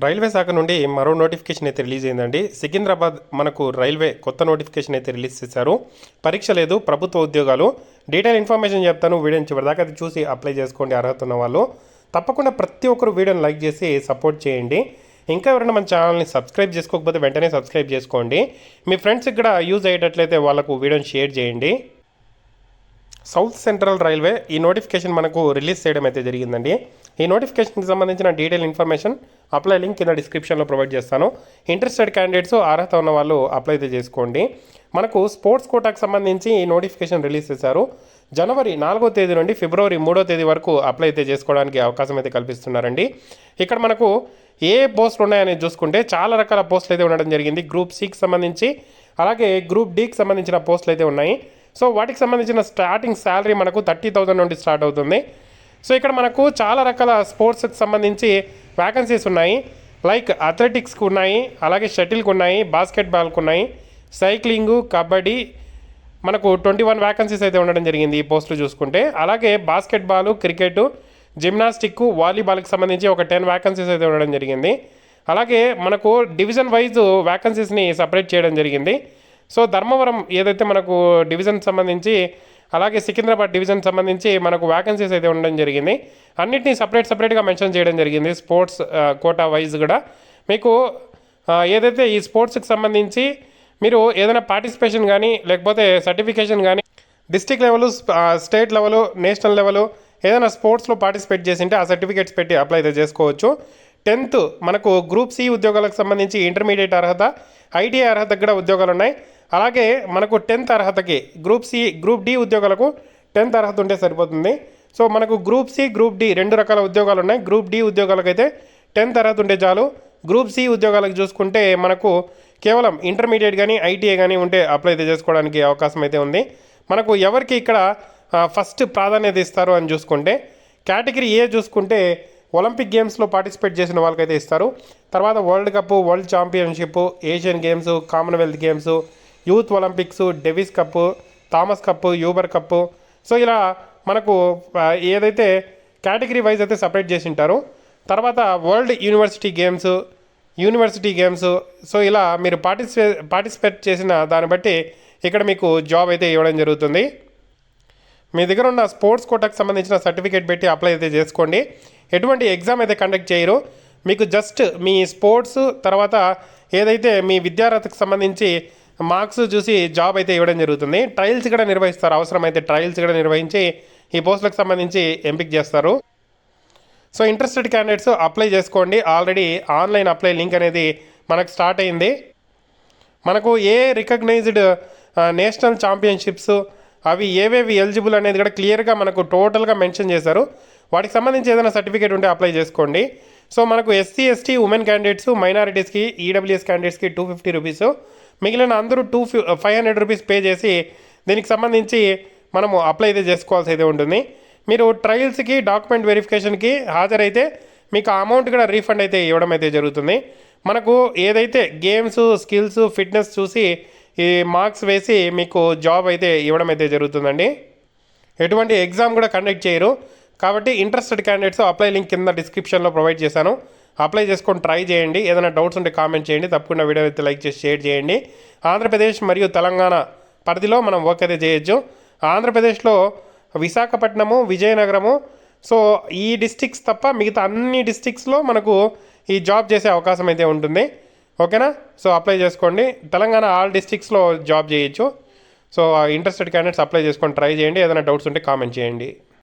Railway శాఖ నుండి మరో నోటిఫికేషన్ అయితే రిలీజ్ అయిందండి. సికింద్రాబాద్ మనకు రైల్వే కొత్త నోటిఫికేషన్ అయితే రిలీజ్ చేశారు. పరీక్ష లేదు ప్రభుత్వ ఉద్యోగాలు. డీటెయిల్ ఇన్ఫర్మేషన్ చెప్తాను వీడియోని చివరిదాకా అది చూసి అప్లై చేసుకోండి అర్హత ఉన్న వాళ్ళు. తప్పకుండా ప్రతి ఒక్కరు వీడియోని లైక్ చేసి సపోర్ట్ చేయండి. ఇంకా ఎవరైనా మన ఛానల్ని సబ్స్క్రైబ్ చేసుకోకపోతే వెంటనే సబ్స్క్రైబ్ చేసుకోండి. మీ ఫ్రెండ్స్కి కూడా యూజ్ అయ్యేటట్లయితే వాళ్ళకు వీడియోని షేర్ చేయండి. సౌత్ సెంట్రల్ రైల్వే ఈ నోటిఫికేషన్ మనకు రిలీజ్ చేయడం అయితే జరిగిందండి. ఈ నోటిఫికేషన్కి సంబంధించిన డీటెయిల్ ఇన్ఫర్మేషన్ అప్లై లింక్ కింద డిస్క్రిప్షన్లో ప్రొవైడ్ చేస్తాను. ఇంట్రెస్టెడ్ క్యాండిడేట్స్ అర్హత ఉన్న వాళ్ళు అప్లై అయితే చేసుకోండి. మనకు స్పోర్ట్స్ కోటాకు సంబంధించి ఈ నోటిఫికేషన్ రిలీజ్ చేశారు. జనవరి నాలుగో తేదీ నుండి ఫిబ్రవరి మూడో తేదీ వరకు అప్లై అయితే చేసుకోవడానికి అవకాశం అయితే కల్పిస్తున్నారండి. ఇక్కడ మనకు ఏ పోస్టులు ఉన్నాయని చూసుకుంటే చాలా రకాల పోస్టులు అయితే ఉండడం జరిగింది. గ్రూప్ సికి సంబంధించి అలాగే గ్రూప్ డీకి సంబంధించిన పోస్టులు అయితే ఉన్నాయి. సో వాటికి సంబంధించిన స్టార్టింగ్ శాలరీ మనకు థర్టీ థౌజండ్ నుండి స్టార్ట్ అవుతుంది. సో ఇక్కడ మనకు చాలా రకాల స్పోర్ట్స్కి సంబంధించి వ్యాకన్సీస్ ఉన్నాయి. లైక్ అథ్లెటిక్స్కి ఉన్నాయి అలాగే షటిల్కి ఉన్నాయి బాస్కెట్బాల్కి ఉన్నాయి సైక్లింగు కబడ్డీ మనకు ట్వంటీ వన్ వ్యాకన్సీస్ అయితే ఉండడం జరిగింది ఈ పోస్టులు చూసుకుంటే. అలాగే బాస్కెట్బాల్ క్రికెట్ జిమ్నాస్టిక్ వాలీబాల్కి సంబంధించి ఒక టెన్ వ్యాకన్సీస్ అయితే ఉండడం జరిగింది. అలాగే మనకు డివిజన్ వైజ్ వ్యాకన్సీస్ని సపరేట్ చేయడం జరిగింది. సో ధర్మవరం ఏదైతే మనకు డివిజన్ సంబంధించి అలాగే సికింద్రాబాద్ డివిజన్ సంబంధించి మనకు వ్యాకెన్సీస్ అయితే ఉండడం జరిగింది. అన్నింటినీ సపరేట్ సపరేట్గా మెన్షన్ చేయడం జరిగింది. స్పోర్ట్స్ కోటా వైజ్ కూడా. మీకు ఏదైతే ఈ స్పోర్ట్స్కి సంబంధించి మీరు ఏదైనా పార్టిసిపేషన్ కానీ లేకపోతే సర్టిఫికేషన్ కానీ district level state level national level ఏదైనా స్పోర్ట్స్లో పార్టిసిపేట్ చేసింటే ఆ సర్టిఫికేట్స్ పెట్టి అప్లై అయితే చేసుకోవచ్చు. టెన్త్ మనకు గ్రూప్ సి ఉద్యోగాలకు సంబంధించి ఇంటర్మీడియట్ అర్హత ఐటీఐ అర్హతకు కూడా ఉద్యోగాలు ఉన్నాయి అలాగే మనకు టెన్త్ అర్హతకి గ్రూప్ సి గ్రూప్ డి ఉద్యోగాలకు టెన్త్ అర్హత ఉంటే సరిపోతుంది. సో మనకు గ్రూప్ సి గ్రూప్ డి రెండు రకాల ఉద్యోగాలు ఉన్నాయి గ్రూప్ డి ఉద్యోగాలకైతే టెన్త్ అర్హత ఉంటే చాలు. గ్రూప్ సి ఉద్యోగాలకు చూసుకుంటే మనకు కేవలం ఇంటర్మీడియట్ కానీ ఐటీఐ కానీ ఉంటే అప్లై అయితే చేసుకోవడానికి అవకాశం అయితే ఉంది. మనకు ఎవరికి ఇక్కడ ఫస్ట్ ప్రాధాన్యత ఇస్తారు అని చూసుకుంటే కేటగిరీ ఏ చూసుకుంటే ఒలింపిక్ గేమ్స్లో పార్టిసిపేట్ చేసిన వాళ్ళకైతే ఇస్తారు. తర్వాత world cup world championship Asian games commonwealth games youth olympics Davis cup Thomas cup Uber cup so ఇలా మనకు ఏదైతే కేటగిరీ వైజ్ అయితే సపరేట్ చేసి ఉంటారు తర్వాత world university games university games. So ఇలా మీరు పార్టిసిపే పార్టిసిపేట్ చేసిన దాన్ని బట్టి ఇక్కడ మీకు జాబ్ అయితే ఇవ్వడం జరుగుతుంది. మీ దగ్గర ఉన్న స్పోర్ట్స్ కోటాకు సంబంధించిన సర్టిఫికేట్ పెట్టి అప్లై అయితే చేసుకోండి. ఎటువంటి ఎగ్జామ్ అయితే కండక్ట్ చేయరు. మీకు జస్ట్ మీ స్పోర్ట్స్ తర్వాత ఏదైతే మీ విద్యార్హతకు సంబంధించి మార్క్స్ చూసి జాబ్ అయితే ఇవ్వడం జరుగుతుంది. ట్రయల్స్ కూడా నిర్వహిస్తారు. అవసరమైతే ట్రయల్స్ కూడా నిర్వహించి ఈ పోస్టులకు సంబంధించి ఎంపిక చేస్తారు. సో ఇంట్రెస్టెడ్ క్యాండిడేట్స్ అప్లై చేసుకోండి. ఆల్రెడీ ఆన్లైన్ అప్లై లింక్ అనేది మనకు స్టార్ట్ అయింది. మనకు ఏ రికగ్నైజ్డ్ నేషనల్ ఛాంపియన్షిప్స్ అవి ఏవేవి ఎలిజిబుల్ అనేది కూడా క్లియర్గా మనకు టోటల్గా మెన్షన్ చేశారు. వాటికి సంబంధించి ఏదైనా సర్టిఫికేట్ ఉంటే అప్లై చేసుకోండి. సో మనకు ఎస్సీ ఎస్టీ ఉమెన్ క్యాండిడేట్స్ మైనారిటీస్కి ఈడబ్ల్యూఎస్ క్యాండిడేట్స్కి టూ ఫిఫ్టీ రూపీస్. మిగిలిన అందరూ two five hundred rupees pay చేసి దీనికి సంబంధించి మనము అప్లై అయితే చేసుకోవాల్సి అయితే ఉంటుంది. మీరు ట్రయల్స్కి డాక్యుమెంట్ వెరిఫికేషన్కి హాజరైతే మీకు ఆ అమౌంట్ కూడా రీఫండ్ అయితే ఇవ్వడం అయితే జరుగుతుంది. మనకు ఏదైతే గేమ్స్ స్కిల్స్ ఫిట్నెస్ చూసి ఈ మార్క్స్ వేసి మీకు జాబ్ అయితే ఇవ్వడం అయితే జరుగుతుందండి. ఎటువంటి ఎగ్జామ్ కూడా కండక్ట్ చేయరు. కాబట్టి ఇంట్రెస్టెడ్ క్యాండిడేట్స్ అప్లై లింక్ కింద డిస్క్రిప్షన్లో ప్రొవైడ్ చేశాను. అప్లై చేసుకొని ట్రై చేయండి. ఏదైనా డౌట్స్ ఉంటే కామెంట్ చేయండి. తప్పకుండా వీడియో అయితే లైక్ చేసి షేర్ చేయండి. ఆంధ్రప్రదేశ్ మరియు తెలంగాణ పరిధిలో మనం వర్క్ అయితే చేయొచ్చు. ఆంధ్రప్రదేశ్లో విశాఖపట్నము విజయనగరము. సో ఈ డిస్టిక్స్ తప్ప మిగతా అన్ని డిస్టిక్స్లో మనకు ఈ జాబ్ చేసే అవకాశం అయితే ఉంటుంది. ఓకేనా? సో అప్లై చేసుకోండి. తెలంగాణ ఆల్ డిస్టిక్స్లో జాబ్ చేయొచ్చు. సో ఇంట్రెస్టెడ్ క్యాండిడేట్స్ అప్లై చేసుకొని ట్రై చేయండి. ఏదైనా డౌట్స్ ఉంటే కామెంట్ చేయండి.